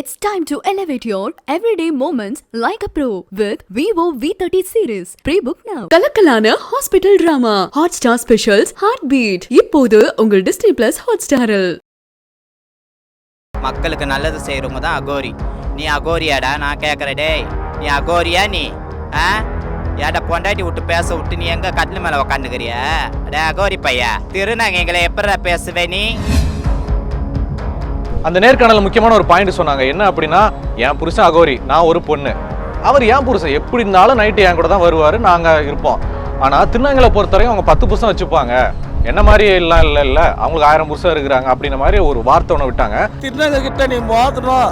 It's time to elevate your everyday moments like a pro with Vivo V30 series. Pre-book now. கலக்கலான hospital drama Hotstar specials heart beat இப்போது உங்கள் Disney plus hot ஸ்டாரில் மக்களுக்கு நல்லது செய்கிறவங்க தான் அகோரி. நீ அகோரியாடா நான் கேட்குறேன் டேய். நீ அகோரியா நீ? ஆ? ஏடா பொண்டாட்டி விட்டு பேச விட்டு நீ எங்கே கட்டில் மேலே உக்காந்துக்கிறியா? டே அகோரி பையா திருநாங்க எங்களை எப்படா பேசுவே நீ? அந்த நேர்காணலில் முக்கியமான ஒரு பாயிண்ட் சொன்னாங்க. என்ன அப்படின்னா என் புருஷன் அகோரி நான் ஒரு பொண்ணு. அவர் என் புருஷன் எப்படி இருந்தாலும் நைட்டு என் கூட தான் வருவார் நாங்கள் இருப்போம். ஆனால் திருநங்கலை பொறுத்தவரைக்கும் அவங்க பத்து புருஷன் வச்சுப்பாங்க. என்ன மாதிரி எல்லாம் இல்லை இல்லை. அவங்களுக்கு ஆயிரம் புருஷன் இருக்கிறாங்க அப்படின்ற மாதிரி ஒரு வார்த்தை ஒன்று விட்டாங்க. திருநங்கை கிட்ட நீ மோதணும்.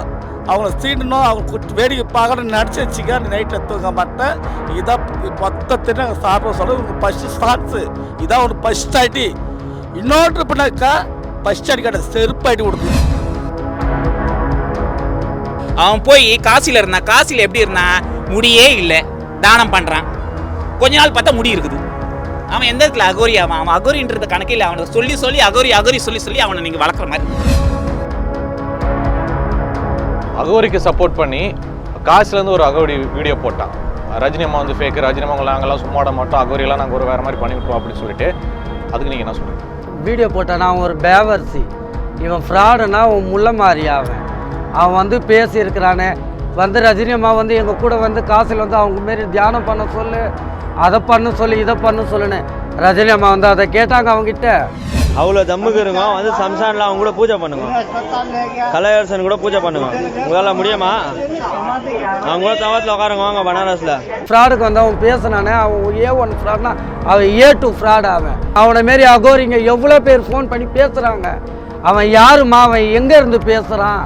அவங்கள சீண்டணும். அவங்க குட் வேடிக்கை பார்க்கணும். நினச்சி வச்சுக்க. நைட்டில் தூங்க மாட்டேன் இதான் மொத்த திருநங்கை சாப்பிட சொல்ல உங்களுக்கு ஃபஸ்ட்டு ஸ்டார்ட்ஸு இதான் ஒரு ஃபஸ்ட் அடி இன்னொன்று பண்ணாக்கா ஃபஸ்ட் அடி கடை செருப்பு அடி கொடுக்கணும். அவன் போய் காசியில் இருந்தான். காசியில் எப்படி இருந்தான்? முடியே இல்லை. தானம் பண்ணுறான் கொஞ்ச நாள் பார்த்தா முடி இருக்குது. அவன் எந்த இடத்துல அகோரி? அவன் அவன் அகோரின்றது கணக்கில் அவனை சொல்லி சொல்லி அகோரி அகோரி சொல்லி சொல்லி அவனை நீங்கள் வளர்க்குற மாதிரி. அகோரிக்கு சப்போர்ட் பண்ணி காசுலேருந்து ஒரு அகோரி வீடியோ போட்டான். ரஜினி அம்மா வந்து ஃபேக்கு ரஜினி அம்மா உங்களை நாங்கெல்லாம் சும்மா விட மாட்டோம். அகோரியெல்லாம் நாங்கள் ஒரு வேறு மாதிரி பண்ணி விட்டுருவோம் அப்படின்னு சொல்லிட்டு அதுக்கு நீங்கள் என்ன சொல்றீங்க? வீடியோ போட்டான் அவன் ஒரு பேவர்சி. இவன் ஃப்ராடுனா அவன் முள்ள மாதிரி அவன்? அவன் வந்து பேசியிருக்கிறானே. வந்து ரஜினி அம்மா வந்து எங்கள் கூட வந்து காசில் வந்து அவங்க மாரி தியானம் பண்ண சொல்லு அதை பண்ண சொல்லி இதை பண்ண சொல்லுன்னு. ரஜினி அம்மா வந்து அதை கேட்டாங்க அவங்ககிட்ட அவ்வளோ தம்முக்கு இருக்கும் வந்து சம்சானில் அவங்க கூட பூஜை பண்ணுங்க. கலையரசன் கூட பூஜை பண்ணுங்க. உங்களால் முடியுமா? அவங்க கூட தவத்தில் உட்காருங்க வாங்க பனாரஸில். ஃப்ராடுக்கு வந்து அவன் பேசினானே அவன் ஏ ஒன் ஃப்ராட்னா அவன் ஏ டூ ஃப்ராட் அவன். அவனை மாரி அகோரிங்க எவ்வளோ பேர் ஃபோன் பண்ணி பேசுகிறாங்க அவன் யாருமா? அவன் எங்கே இருந்து பேசுகிறான்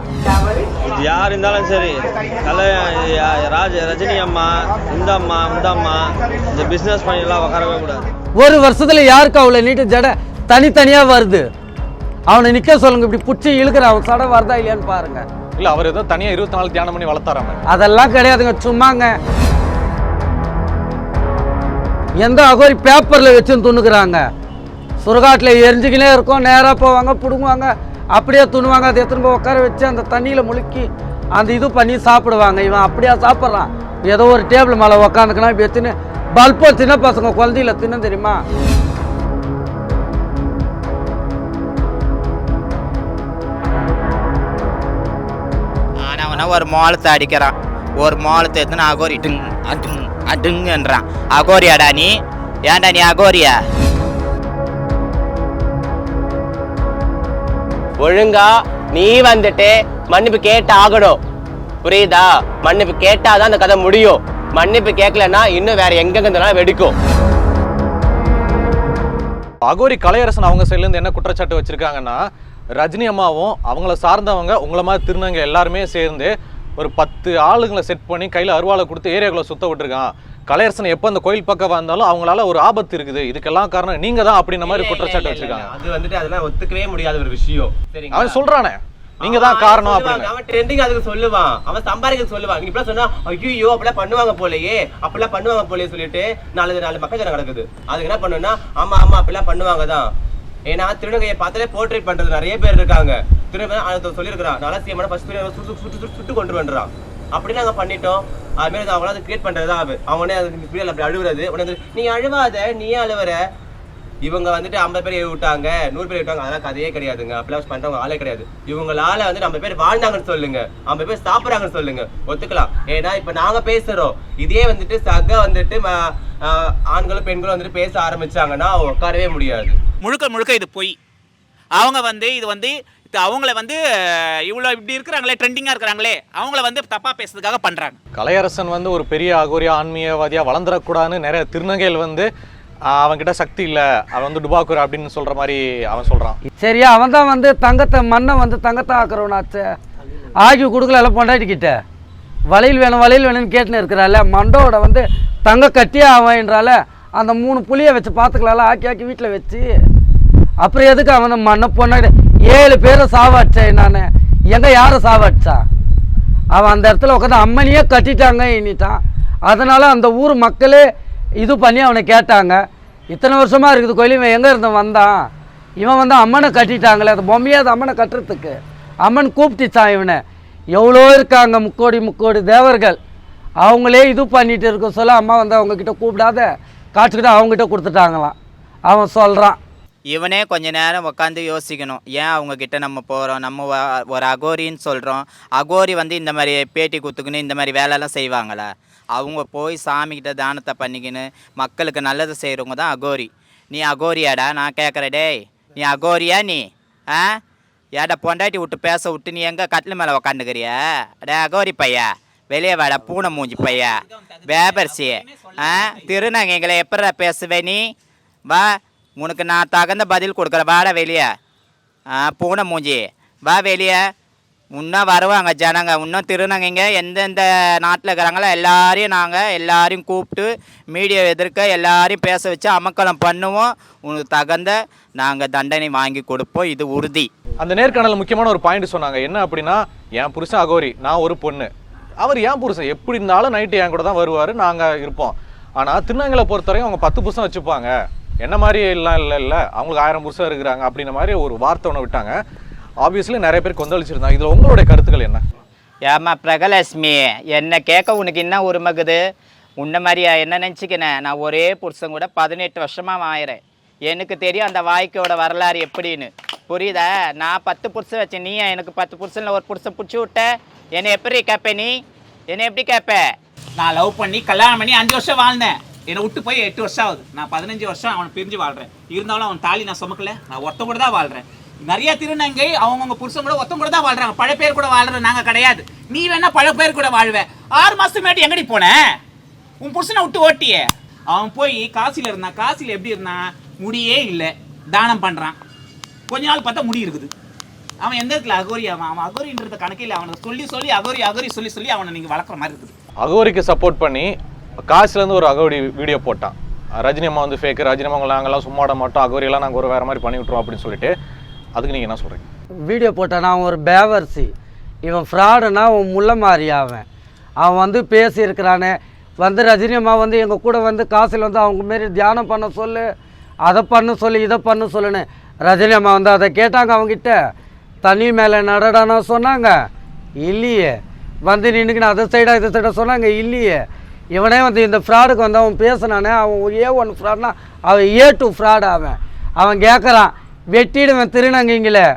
இது யார் இருந்தாலும் சரி. கலை ராஜ ரஜினி அம்மா இந்த அம்மா இந்த அம்மா இந்த பிஸ்னஸ் பண்ணிலாம் உட்காரவே கூடாது. ஒரு வருஷத்துல யாருக்கு அவ்வளோ நீட்டு ஜடை தனித்தனியாக வருது? அவனை நிற்க சொல்லுங்க இப்படி பிடிச்சி இழுக்கிற அவன் சடை வருதா இல்லையான்னு பாருங்க. இல்லை அவர் ஏதோ தனியாக இருபத்தி நாலு தியானம் பண்ணி வளர்த்தாராம அதெல்லாம் கிடையாதுங்க சும்மாங்க. எந்த அகோரி பேப்பரில் வச்சுன்னு துணுக்குறாங்க சுடுகாட்டில் எரிஞ்சுக்கினே இருக்கும் நேராக போவாங்க பிடுங்குவாங்க அப்படியே துணுவாங்க அதை எடுத்துன்னு போய் உட்கார வச்சு அந்த தண்ணியில் முழுக்கி அந்த இது பண்ணி சாப்பிடுவாங்க இவன் அப்படியே சாப்பிட்றான் ஏதோ ஒரு டேபிள் மேலே உக்காந்துக்கனா இப்போ எத்தனை பல்போ சின்ன பசங்க குழந்தையில தின்னு தெரியுமா ஆனால் அவனை ஒரு மோளத்தை அடிக்கிறான் ஒரு மோளத்தை எடுத்துன்னு அகோரி டிங் அடுங் அடுங்கன்றான் அகோரியாடா நீ ஏன்டா நீ அகோரியா ஒழுங்கா நீ வந்துட்டு மன்னிப்பு கேட்டு ஆகணும் புரியுதா? மன்னிப்பு கேட்டாதான் அந்த கதை முடியும். மன்னிப்பு கேட்கலன்னா இன்னும் வேற எங்கெங்க வெடிக்கும். அகோரி கலையரசன் அவங்க சைட்லேருந்து என்ன குற்றச்சாட்டு வச்சிருக்காங்கன்னா ரஜினி அம்மாவும் அவங்கள சார்ந்தவங்க உங்களை மாதிரி திருநங்க எல்லாருமே சேர்ந்து ஒரு பத்து ஆளுங்களை செட் பண்ணி கையில் அருவாளை கொடுத்து ஏரியாக்குள்ளே சுத்த விட்டுருக்கான். கலையரசன் எப்போ அந்த கோயில் பக்கம் வந்தாலும் அவங்களால ஒரு ஆபத்து இருக்குது. இதுக்கெல்லாம் காரணம் நீங்க தான் அப்படின்ற மாதிரி குற்றச்சாட்டு வச்சிருக்காங்க. அது வந்துட்டு அதெல்லாம் ஒத்துக்கவே முடியாத ஒரு விஷயம். சரிங்களா? அவன் சொல்றானே. நீங்க தான் காரணம். அப்படின்னு. அவன் ட்ரெண்டிங் அதுக்கு சொல்லுவான். அவன் சம்பாதிக்க சொல்லுவான். இப்படி சொன்னா ஐயோ அப்படிலாம் பண்ணுவாங்க போலயே. அப்படிலாம் பண்ணுவாங்க போலயே சொல்லிட்டு நாலு நாலு மக்கள் ஜனம் நடக்குது அதுக்கு என்ன பண்ணுன்னா ஆமா ஆமா அப்படிலாம் பண்ணுவாங்க தான் ஏன்னா திருநங்கையை பார்த்தாலே போர்ட்ரேட் பண்றது நிறைய பேர் இருக்காங்க. திரும்ப அதை சொல்லியிருக்கிறான். நல்லா சீமான ஃபர்ஸ்ட் சுட்டு சுட்டு சுட்டு சுட்டு கொண்டு வந்துறான் அப்படி நாங்கள் பண்ணிட்டோம். அதுமாரி மாதிரி அவங்கள அதை கிரியேட் பண்றதுதான் அவன் அவனே அது பிள்ளைகள் அப்படி அழுகுறது. உடனே வந்து, நீ அழுவாத நீயே அழுவுற? இவங்க வந்துட்டு ஐம்பது பேர் விட்டாங்க நூறு பேர் விட்டாங்க. அதெல்லாம் கதையே கிடையாதுங்க. அப்படிலாம் பண்ணுறவங்க ஆளே கிடையாது. இவங்களால வந்து ஐம்பது பேர் வாழ்ந்தாங்கன்னு சொல்லுங்க. ஐம்பது பேர் சாப்பிட்றாங்கன்னு சொல்லுங்க. ஒத்துக்கலாம். ஏன்னா இப்போ நாங்கள் பேசுகிறோம் இதே வந்துட்டு சக வந்துட்டு ஆண்களும் பெண்களும் வந்துட்டு பேச ஆரம்பிச்சாங்கன்னா உட்காரவே முடியாது. முழுக்க முழுக்க இது பொய். அவங்க வந்து இது வந்து இது அவங்கள வந்து இவ்வளோ இப்படி இருக்கிறாங்களே ட்ரெண்டிங்காக இருக்கிறாங்களே அவங்கள வந்து தப்பாக பேசுறதுக்காக பண்ணுறாங்க கலையரசன் வந்து ஒரு பெரிய அகோரியா ஆன்மீகவாதியா வளர்ந்துடக்கூடாதுன்னு நிறைய திருநங்கைகள் வந்து அவன்கிட்ட சக்தி இல்லை. அவன் வந்து டுபாக்குர் அப்படின்னு சொல்ற மாதிரி அவன் சொல்றான். சரியா அவன் தான் வந்து தங்கத்தை மண்ணை வந்து தங்கத்தை ஆக்குறவனாச்சே. ஆக்கி கொடுக்கல எல்லாம் பொண்டாட்டிக்கிட்ட? வளையல் வேணும் வளையல் வேணும்னு கேட்டுன்னு இருக்கிறாள் மண்டோட வந்து தங்க கட்டியே அவன்றால அந்த மூணு புளியை வச்சு பார்த்துக்கலாம்ல ஆக்கி ஆக்கி வீட்டில் வச்சு. அப்புறம் எதுக்கு அவன் அந்த மண்ணை பொண்ணாடி ஏழு பேரை சாவடிச்சேன் நான். எங்கே யாரை சாவடிச்சான் அவன் அந்த இடத்துல உட்காந்து அம்மனையே கட்டிட்டாங்க இனிட்டான். அதனால் அந்த ஊர் மக்களே இது பண்ணி அவனை கேட்டாங்க. இத்தனை வருஷமாக இருக்குது கோயில் இவன் எங்கே இருந்து வந்தான்? இவன் வந்து அம்மனை கட்டிட்டாங்களே அந்த பொம்மையாக அது அம்மனை கட்டுறதுக்கு. அம்மன் கூப்பிட்டுச்சான் இவனை. எவ்வளோ இருக்காங்க முக்கோடி முக்கோடி தேவர்கள். அவங்களே இது பண்ணிட்டு இருக்க சொல்ல அம்மா வந்து அவங்கக்கிட்ட கூப்பிடாத. காய்ச்சிக்கிட்ட அவங்ககிட்ட கொடுத்துட்டாங்களாம். அவன் சொல்கிறான் இவனே கொஞ்ச நேரம் உட்காந்து யோசிக்கணும். ஏன் அவங்க கிட்ட நம்ம போகிறோம் நம்ம ஒரு அகோரின்னு சொல்கிறோம் அகோரி வந்து இந்த மாதிரி பேட்டி குத்துக்குன்னு இந்த மாதிரி வேலைலாம் செய்வாங்களா? அவங்க போய் சாமிக்கிட்ட தானத்தை பண்ணிக்கின்னு மக்களுக்கு நல்லது செய்கிறவங்க தான் அகோரி. நீ அகோரியாடா நான் கேட்குறேன் டேய். நீ அகோரியா நீ? ஆ? ஏடா பொண்டாட்டி விட்டு பேச விட்டு நீ எங்கே கட்டில் மேலே உக்காந்துக்கிறியா? டே அகோரி பையா. வெளியே வாடா பூனை மூஞ்சி பையா. வேபர்சி ஆ? திருநங்கைங்களை எப்படா பேசுவே நீ? வா உனக்கு நான் தகுந்த பதில் கொடுக்குறேன் வாட வெளியே. ஆ பூனை மூஞ்சி. வா வெளியே. இன்னும் வருவாங்க ஜனங்க. இன்னும் திருநங்கைங்க எந்தெந்த நாட்டில் இருக்கிறாங்களோ எல்லாரையும் நாங்கள் எல்லாரையும் கூப்பிட்டு மீடியா எதிர்க்க எல்லாரையும் பேச வச்சு அமக்கலம் பண்ணுவோம். உனக்கு தகுந்த நாங்கள் தண்டனை வாங்கி கொடுப்போம். இது உறுதி. அந்த நேர்காணல் முக்கியமான ஒரு பாயிண்ட் சொன்னாங்க. என்ன அப்படின்னா என் புருஷன் அகோரி நான் ஒரு பொண்ணு. அவர் ஏன் புருஷன். எப்படி இருந்தாலும் நைட்டு என் கூட தான் வருவார். நாங்கள் இருப்போம். ஆனால் திருநங்கையில் பொறுத்தவரையும் அவங்க பத்து புருஷன் வச்சுப்பாங்க. என்ன மாதிரி எல்லாம் இல்லை இல்லை. அவங்களுக்கு ஆயிரம் புருஷம் இருக்கிறாங்க அப்படின்ற மாதிரி ஒரு வார்த்தை ஒன்று விட்டாங்க. ஆப்வியஸ்லி நிறைய பேர் கொந்தளிச்சிருந்தாங்க. இதில் உங்களுடைய கருத்துக்கள் என்ன? ஏம்மா பிரகலட்சுமி என்னை கேட்க உனக்கு என்ன உரிமைக்குது? உன்ன மாதிரியா என்ன நினச்சிக்கினேன் நான் ஒரே புருஷன் கூட பதினெட்டு வருஷமாக ஆயிரேன் எனக்கு தெரியும் அந்த வாய்க்கோட வரலாறு எப்படின்னு. புரியுதா? நான் பத்து புருஷன் வச்சேன் நீ எனக்கு பத்து புருஷனில் ஒரு புருஷன் பிடிச்சி விட்ட? என்னை எப்படி கேட்பேன் நீ? என்னை எப்படி கேட்ப நான் லவ் பண்ணி கல்யாணம் பண்ணி அஞ்சு வருஷம் வாழ்ந்தேன். என்னை விட்டு போய் எட்டு வருஷம் ஆகுது. நான் பதினஞ்சு வருஷம் அவனை பிரிஞ்சு வாழ்கிறேன் இருந்தாலும் அவன் தாலி நான் சுமக்கல. நான் ஒருத்த கூட தான் வாழ்கிறேன் நிறைய திருநங்கை அவங்கவுங்க புருஷன் கூட ஒருத்தம் கூட தான் வாழ்கிறாங்க பழைய பேர் கூட வாழ்கிற நாங்க கிடையாது. நீ வேணா பழைய பேர் கூட வாழ்வ. ஆறு மாதத்துக்கு மேட்டு எங்கடி போன? உன் புருஷனை விட்டு ஓட்டியே. அவன் போய் காசியில் இருந்தான். காசியில் எப்படி இருந்தான்? முடியே இல்லை. தானம் பண்ணுறான் கொஞ்ச நாள் பார்த்தா முடி இருக்குது. அவன் எந்த இடத்துல அகோரி? அவன் அவன் அகோரின்றத கணக்கில் அவனை சொல்லி சொல்லி அகோரி அகோரி சொல்லி சொல்லி அவனை நீங்கள் வளர்க்குற மாதிரி இருக்குது. அகோரிக்கு சப்போர்ட் பண்ணி காசுலேருந்து ஒரு அகோரி வீடியோ போட்டான். ரஜினி அம்மா வந்து ஃபேக்கு ரஜினி அம்மா நாங்கள்லாம் சும்மா விட மாட்டோம் அகோரியெல்லாம் நாங்கள் ஒரு வேறு மாதிரி பண்ணி விட்ருவோம் அப்படின்னு சொல்லிட்டு அதுக்கு நீங்கள் என்ன சொல்கிறீங்க வீடியோ போட்டான் அவன் ஒரு பேவர்சி. இவன் ஃப்ராடுனா அவன் முள்ள மாறி அவன். அவன் வந்து பேசியிருக்கிறானே. வந்து ரஜினி அம்மா வந்து எங்கள் கூட வந்து காசில் வந்து அவங்க மாரி தியானம் பண்ண சொல்லு அதை பண்ண சொல்லு இதை பண்ண சொல்லுன்னு. ரஜினி அம்மா வந்து அதை கேட்டாங்க அவங்ககிட்ட தண்ணி மேலே நடடானா சொன்னாங்க. இல்லையே. வந்து நின்றுக்கின்னு அதை சைடாக இதை சைடாக சொன்னாங்க. இல்லையே. இவனே வந்து இந்த ஃப்ராடுக்கு வந்து அவன் பேசினானே அவன் ஏ ஒன் ஃப்ராட்னா அவன் ஏ டூ ஃப்ராடு அவன். அவன் கேட்குறான் வெட்டிடுவேன் திருநங்கைங்களே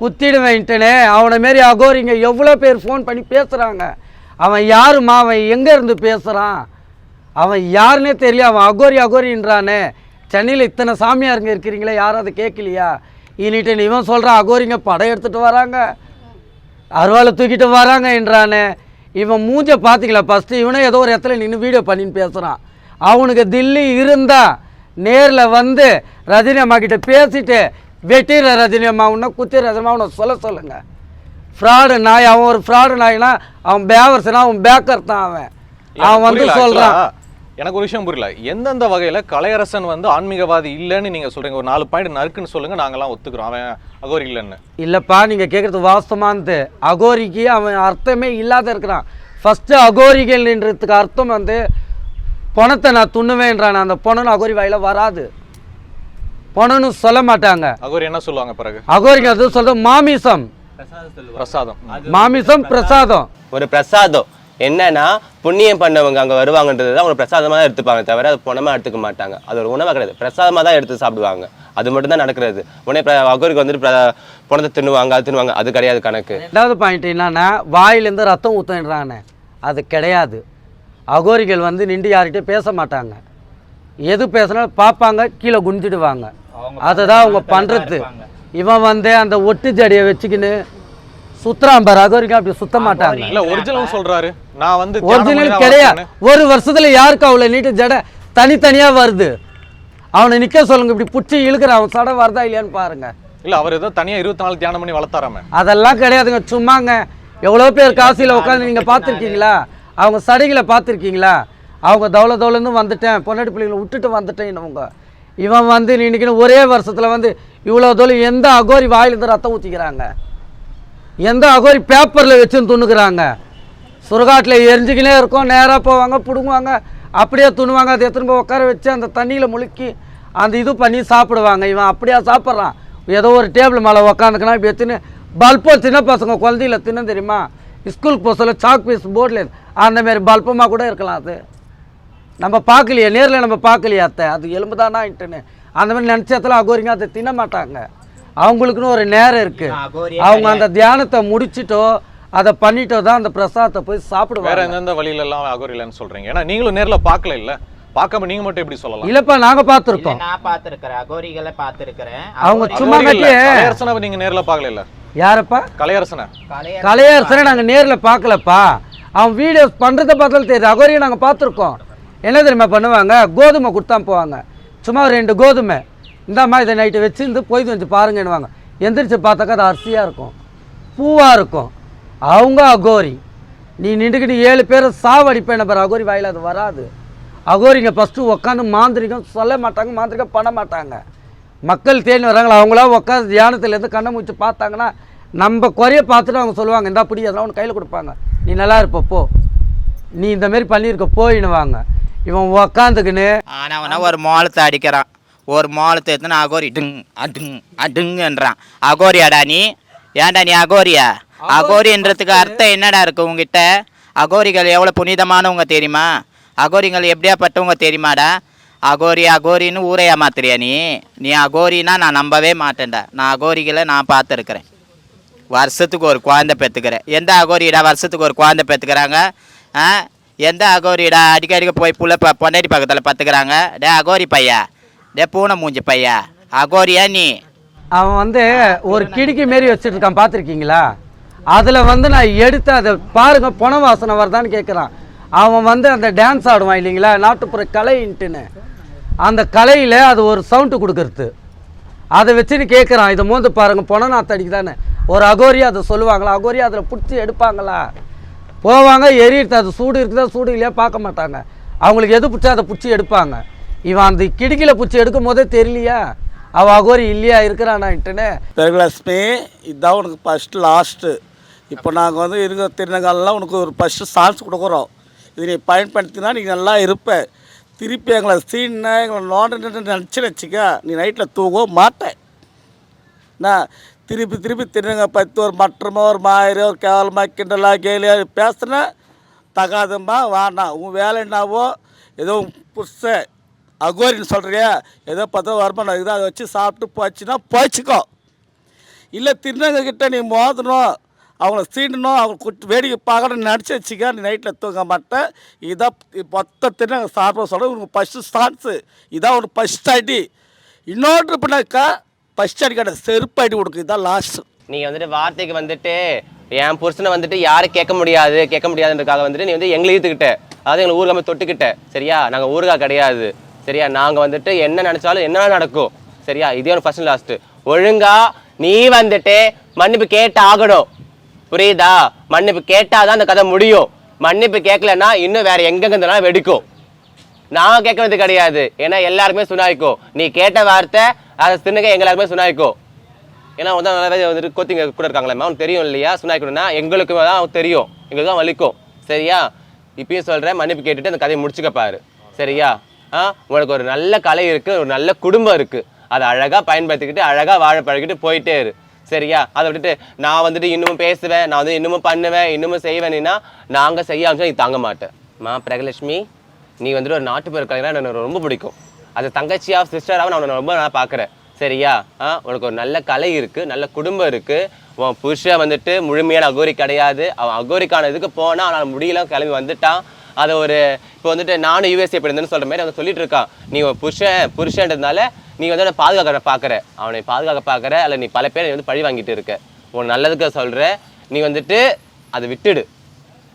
குத்திடுவேன்ட்டுனே அவனை மாரி அகோரிங்க எவ்வளோ பேர் ஃபோன் பண்ணி பேசுகிறாங்க அவன் யாரும்மா அவன் எங்கே இருந்து பேசுகிறான் அவன் யாருன்னே தெரியல அவன் அகோரி அகோரின்றானே. சென்னையில் இத்தனை சாமியாருங்க இருக்கிறீங்களே யாரும் அதை கேட்கலையா இனிட்டு இவன் சொல்கிறான் அகோரிங்க படம் எடுத்துகிட்டு வராங்க. அருவாளை தூக்கிட்டு வராங்கன்றானே இவன் மூஞ்ச பார்த்தீங்களா ஃபஸ்ட்டு இவனே ஏதோ ஒரு இடத்துல நின்று வீடியோ பண்ணின்னு பேசுகிறான் அவனுக்கு தில்லி இருந்தா நேரில் வந்து ரஜினி அம்மா கிட்ட பேசிட்டு வெட்டிடுற ரஜினி அம்மா உன்ன குத்தி ரஜினி உன்னை சொல்ல சொல்லுங்க. ஃப்ராடு நாய் அவன் ஒரு ஃப்ராடு நாய்னா அவன் பேவர்ஸ்னா அவன் பேக்கர் தான் அவன். அவன் வந்து சொல்கிறான் எனக்கு ஒரு விஷயம் புரியல. எந்தெந்த வகையில கலையரசன் வந்து ஆன்மீகவாதி இல்லைன்னு நீங்க சொல்றீங்க? ஒரு நாலு பாயிண்ட் நறுக்குன்னு சொல்லுங்க நாங்கெல்லாம் ஒத்துக்கிறோம். அவன் அகோரி இல்லைன்னு. இல்லைப்பா நீங்கள் கேட்குறது வாஸ்தமானது அகோரிக்கு அவன் அர்த்தமே இல்லாத இருக்கிறான். ஃபஸ்ட்டு அகோரிகள்ன்றதுக்கு அர்த்தம் வந்து பணத்தை நான் துண்ணுவேன்றான் அந்த பணம் அகோரி வாயில வராது. பணம்னு சொல்ல மாட்டாங்க. அகோரி என்ன சொல்லுவாங்க பிறகு? அகோரிக்கு அது சொல்றது மாமிசம். பிரசாதம். மாமிசம் பிரசாதம். ஒரு பிரசாதம். என்னன்னா புண்ணியம் பண்ணவங்க அங்க வருவாங்கன்றது தான் அவங்க பிரசாதமா தான் எடுத்துப்பாங்க தவிர அது பணமா எடுத்துக்க மாட்டாங்க. அது ஒரு உணவா கிடையாது. பிரசாதமா தான் எடுத்து சாப்பிடுவாங்க. அது மட்டும் தான் நடக்கிறது. உடனே அகோரிக்கு வந்துட்டு பிர- பணத்தை தின்னுவாங்க அது தின்னுவாங்க. அது கிடையாது கணக்கு. ரெண்டாவது பாயிண்ட் என்னன்னா வாயிலேருந்து ரத்தம் ஊத்துன்றானே அது கிடையாது. அகோரிகள் வந்து நின்று யார்கிட்டயும் பேச மாட்டாங்க. எது பேசினாலும் பார்ப்பாங்க கீழே குனிஞ்சிடுவாங்க. அதுதான் அவங்க பண்ணுறது இவன் வந்து அந்த ஒட்டு ஜடியை வச்சுக்கின்னு சுத்துறான் பாரு. அகோரிக்கு அப்படி சுத்த மாட்டாங்க. இல்ல ஒரிஜினல் சொல்றாரு. நான் வந்து ஒரிஜினல் கிடையாது. ஒரு வருஷத்துல யாருக்கு அவ்வளோ நீட்டு ஜடை தனித்தனியா வருது. அவனை நிக்க சொல்லுங்க இப்படி புடிச்சு இழுக்கிறான் அவன் சடை வருதா இல்லையான்னு பாருங்க. இல்ல அவர் ஏதோ தனியா இருபத்தி நாலு தியானம் பண்ணி வளர்த்தாராம. அதெல்லாம் கிடையாதுங்க சும்மாங்க. எவ்வளோ பேர் காசியில் உட்காந்து நீங்கள் பார்த்துருக்கீங்களா? அவங்க சடைகளை பார்த்துருக்கீங்களா? அவங்க தவளை தவளைந்து வந்துட்டேன் பொன்னாடி பிள்ளைங்களை விட்டுட்டு வந்துட்டேன் இவங்க இவன் வந்து இன்னைக்குன்னு ஒரே வருஷத்தில் வந்து இவ்வளோ தூரம் எந்த அகோரி வாயிலிருந்து ரத்தம் ஊற்றிக்கிறாங்க எந்த அகோரி பேப்பரில் வச்சுன்னு துணுக்குறாங்க சுருகாட்டில் எரிஞ்சுக்கினே இருக்கும் நேராக போவாங்க பிடுங்குவாங்க அப்படியே துணுவாங்க அதை எடுத்துன்னு போய் உட்கார வச்சு அந்த தண்ணியில் முழுக்கி அந்த இது பண்ணி சாப்பிடுவாங்க. இவன் அப்படியே சாப்பிட்றான்? ஏதோ ஒரு டேபிள் மேலே உக்காந்துக்கனா இப்படி எடுத்துன்னு பல்போ சின்ன பசங்க குழந்தையில தின்னு தெரியுமா? ஸ்கூலுக்கு போக சொல்ல சாக் பீஸ் போர்டில் அந்தமாரி பல்பமாக கூட இருக்கலாம் அது. நம்ம பார்க்கலையே நேரில் நம்ம பார்க்கலையே அத்தை. அது எலும்பு தானான்ட்டுன்னு அந்த மாதிரி நினச்சத்துல அகோரிங்க அதை தின்ன மாட்டாங்க அவங்களுக்குன்னு ஒரு நேரம் இருக்குது அகோரியே அவங்க அந்த தியானத்தை முடிச்சிட்டோ அதை பண்ணிட்டோ தான் அந்த பிரசாதத்தை போய் வேற சாப்பிடுவாங்க எந்தெந்த வழியில எல்லாம் அகோரிலன்னு சொல்றீங்க? ஏன்னா நீங்களும் நேர்ல பார்க்கல இல்ல. பார்க்காம நீங்க மட்டும் எப்படி சொல்லலாம்? இல்லைப்பா நாங்கள் இல்ல, பார்த்துருக்கோம் நான் பார்த்திருக்கிறேன். அகோரிகளை பார்த்திருக்கிறேன். அவங்க சும்மா கலையரசனை நீங்க நேர்ல பார்க்கல இல்ல? யாரப்பா? கலையரசனை. கலையரசன். நாங்கள் நேரில் பார்க்கலப்பா. அவன் வீடியோஸ் பண்ணுறத பார்த்தாலும் தெரியுது. அகோரியை நாங்கள் பார்த்துருக்கோம். என்ன தெரியுமா பண்ணுவாங்க? கோதுமை கொடுத்தா போவாங்க. சும்மா ஒரு ரெண்டு கோதுமை. இந்தாம்மா இதை நைட்டு வச்சிருந்து பொய்து வச்சு பாருங்கன்னுவாங்க. எந்திரிச்சு பார்த்தாக்கா அது அரிசியாக இருக்கும். பூவாக இருக்கும். அவங்க அகோரி. நீ நின்றுக்கிட்டு ஏழு பேரை சாவடிப்பேன் பாரு அகோரி வாயில் அது வராது. அகோரிங்க ஃபஸ்ட்டு உட்காந்து மாந்திரிகம் சொல்ல மாட்டாங்க மாந்திரிகம் பண்ண மாட்டாங்க. மக்கள் தேடி வராங்களா? அவங்களா உட்காந்து தியானத்துலேருந்து கண்ணை மூச்சு பார்த்தாங்கன்னா நம்ம குறைய பார்த்துட்டு அவங்க சொல்லுவாங்க இந்தா பிடி அதெல்லாம் உனக்கு கையில் கொடுப்பாங்க. நீ நல்லா இருப்ப போ. நீ இந்தமாரி பண்ணியிருக்க போயின்னுவாங்க. இவன் உக்காந்துக்குன்னு ஆனா ஒரு மோளத்தை அடிக்கிறான். ஒரு மோளத்தை எடுத்துன்னு அகோரி? டிங் அடுங் அடுங்கன்றான் அகோரியாடா நீ? ஏன்டா நீ அகோரியா? அகோரின்றதுக்கு அர்த்தம் என்னடா இருக்கு உங்ககிட்ட அகோரிகள் எவ்வளோ புனிதமானவங்க தெரியுமா? அகோரிகள் எப்படியாப்பட்டவங்க தெரியுமாடா? அகோரி அகோரின்னு ஊரை ஏமாத்துறியா நீ? நீ அகோரினா நான் நம்பவே மாட்டேன்டா. நான் அகோரிகளை நான் பார்த்துருக்குறேன். வருஷத்துக்கு ஒரு குழந்தை பெற்றுக்கிறேன். எந்த அகோரிடா வருஷத்துக்கு ஒரு குழந்தை பெற்றுக்கிறாங்க? ஆ? எந்த அகோரிடா? அடிக்கடிக்க போய் புள்ள ப பொண்டாட்டி பக்கத்தில் பத்துக்கிறாங்க? டே அகோரி பையா? டே பூனை மூஞ்சி பையா? அகோரியா நீ அவன் வந்து ஒரு கிடுக்கி மாரி வச்சுட்டு இருக்கான் பார்த்துருக்கீங்களா அதில் வந்து நான் எடுத்து அதை பாருங்க புன வாசனை வருதான்னு கேட்குறான் அவன் வந்து அந்த டான்ஸ் ஆடுவான் இல்லைங்களா? நாட்டுப்புற கலைன்ட்டுன்னு. அந்த கலையில் அது ஒரு சவுண்டு கொடுக்கறது. அதை வச்சுன்னு கேட்குறான் இதை மோந்து பாருங்க புன நாத்தடிக்கு தானே ஒரு அகோரியா அதை சொல்லுவாங்களா? அகோரியா அதில் பிடிச்சி எடுப்பாங்களா? போவாங்க எரியிறது அது சூடு இருக்குதா சூடு இல்லையா பார்க்க மாட்டாங்க. அவங்களுக்கு எது பிடிச்சா அதை பிடிச்சி எடுப்பாங்க. இவன் அந்த கிடுக்கியில் பிடிச்சி எடுக்கும் போதே தெரியலையா? அவள் அகோரி இல்லையா? இருக்கிறானான்ட்டுன்னு பெருகலட்சுமி இதுதான் உனக்கு ஃபஸ்ட்டு லாஸ்ட்டு இப்போ நாங்கள் வந்து இருக்கிற திருநங்காலெலாம் உனக்கு ஒரு ஃபஸ்ட்டு சான்ஸ் கொடுக்குறோம். இது நீ பயன்படுத்தினா நீ நல்லா இருப்ப. திருப்பி எங்களை சீன எங்களை நோண்டு நினச்சி வச்சுக்க. நீ நைட்டில் தூங்க மாட்டேன் நான் திருப்பி திருப்பி திருநங்க பற்றி ஒரு மற்றமோ ஒரு மாயிரோ ஒரு கேவலமாக கிண்டலாக கேலியா பேசுனா தகாதம்மா வேணாம் உன் வேலை என்னவோ? ஏதோ உன் புருஷன். அகோரின்னு சொல்கிறியா ஏதோ பத்தோ வருமானம் இருக்குது அதை வச்சு சாப்பிட்டு போச்சுன்னா போச்சுக்கோ. இல்லை திருநங்க நீ மோதணும் அவங்கள சீண்டணும் அவங்க குட்டி வேடிக்கை பார்க்கணும்னு நினச்சி வச்சுக்க நீ நைட்டில் தூங்க மாட்டேன் இதான் மொத்த திருநங்கை சாப்பிட சொல்ல உனக்கு ஃபஸ்ட்டு சான்ஸு இதான் உனக்கு ஃபஸ்ட் அடி இன்னொன்று பண்ணாக்கா ஃபஸ்ட் அடி கிடையாது செருப்பு அடி கொடுக்கு இதான் லாஸ்ட்டு நீ வந்துட்டு வார்த்தைக்கு வந்துட்டு என் புருஷனை வந்துட்டு யாரும் கேட்க முடியாது கேட்க முடியாதுன்றக்காக வந்துட்டு நீ வந்து எங்களை இழுத்துக்கிட்ட. அதாவது எங்களை ஊருக்காமல் தொட்டுக்கிட்ட சரியா? நாங்கள் ஊர்கா கிடையாது. சரியா? நாங்கள் வந்துட்டு என்ன நினச்சாலும் என்ன நடக்கும்? சரியா? இதே ஒரு ஃபர்ஸ்ட் லாஸ்ட்டு ஒழுங்கா நீ வந்துட்டு மன்னிப்பு கேட்டு ஆகணும் புரியுதா? மன்னிப்பு கேட்டாதான் அந்த கதை முடியும். மன்னிப்பு கேட்கலன்னா இன்னும் வேற எங்கெங்க இருந்தாலும் வெடிக்கும். நான் கேட்கறது கிடையாது. ஏன்னா எல்லாருக்குமே சுனாய்க்கும். நீ கேட்ட வார்த்தை அதை சின்னக எங்களுக்குமே சுனாய்க்கும். ஏன்னா வந்து நல்லாவே வந்துட்டு கோத்திங்க கூட இருக்காங்களே அவனுக்கு தெரியும் இல்லையா? சுனாய்க்கணும்னா எங்களுக்கு தான் தெரியும். எங்களுக்கு தான் வலிக்கும். சரியா? இப்பயும் சொல்கிறேன் மன்னிப்பு கேட்டுட்டு அந்த கதையை முடிச்சுக்க பாரு. சரியா? உனக்கு ஒரு நல்ல கலை இருக்குது ஒரு நல்ல குடும்பம் இருக்குது அதை அழகாக பயன்படுத்திக்கிட்டு அழகாக வாழ பழகிட்டு போயிட்டே இரு. சரியா? அதை விட்டுட்டு நான் வந்துட்டு இன்னமும் பேசுவேன் நான் வந்து இன்னமும் பண்ணுவேன் இன்னமும் செய்வேன்னா நாங்கள் செய்ய ஆரம்பிச்சா நீ தாங்க மாட்டேன் மா பிரகலட்சுமி நீ வந்துட்டு ஒரு நாட்டுப்புற கலைஞராக எனக்கு ரொம்ப பிடிக்கும். அது தங்கச்சியாக சிஸ்டராகவும் நான் உன்னை ரொம்ப நான் பார்க்குறேன் சரியா? ஆ உனக்கு ஒரு நல்ல கலை இருக்குது நல்ல குடும்பம் இருக்குது உன் புருஷன் வந்துட்டு முழுமையான அகோரி கிடையாது. அவன் அகோரிக்கான இதுக்கு போனால் அவனால் முடியல கிளம்பி வந்துட்டான். அதை ஒரு இப்போ வந்துட்டு நானும் யூஎஸ்ஏ போயிருந்தேன்னு சொல்கிற மாதிரி அவன் சொல்லிட்டு இருக்கான். நீ புருஷன் புருஷன்றதுனால நீ வந்து அவனை பாதுகாக்க பார்க்குற அவனை பாதுகாக்க பார்க்குற அல்ல நீ பல பேரை வந்து பழி வாங்கிட்டு இருக்க. உன் நல்லதுக்கு சொல்கிற நீ வந்துட்டு அதை விட்டுடு.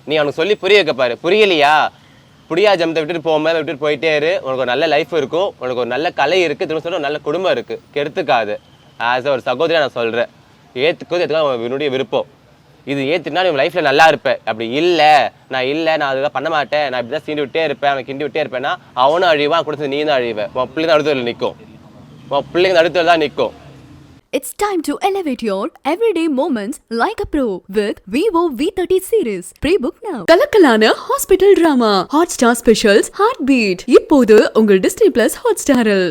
நீ அவனுக்கு சொல்லி புரிய வைக்க பாரு. புரியலையா? புரியா ஜமத்தை விட்டுட்டு போகாமல் விட்டுட்டு போயிட்டே இரு. உனக்கு ஒரு நல்ல லைஃப் இருக்கும். உனக்கு ஒரு நல்ல கலை இருக்குது திரும்ப சொல்ல ஒரு நல்ல குடும்பம் இருக்குது கெடுத்துக்காது. ஆஸ் ஒரு சகோதரியா நான் சொல்கிறேன் ஏற்றுக்கிறது ஏற்றுக்க என்னுடைய விருப்பம். இது ஏற்றுனா நீ லைஃப்பில் நல்லா இருப்ப. அப்படி இல்லை நான் இல்லை நான் அதெல்லாம் பண்ண மாட்டேன். நான் இப்படி தான் சீண்டி விட்டே இருப்பேன் அவன் கிண்டி விட்டே இருப்பேன்னா அவனும் அழிவான் கொடுத்து நீ தான் அழிவ. உன் பிள்ளைங்க நடுத்தரில் நிற்கும் உன் பிள்ளைங்க நடுத்தரில் தான் நிற்கும் It's time to elevate your everyday moments like a pro with Vivo V30 series. Pre-book now. கலக்கலான hospital drama Hotstar specials heart beat இப்போது உங்கள் டிஸ்னி பிளஸ் ஹாட் ஸ்டாரில்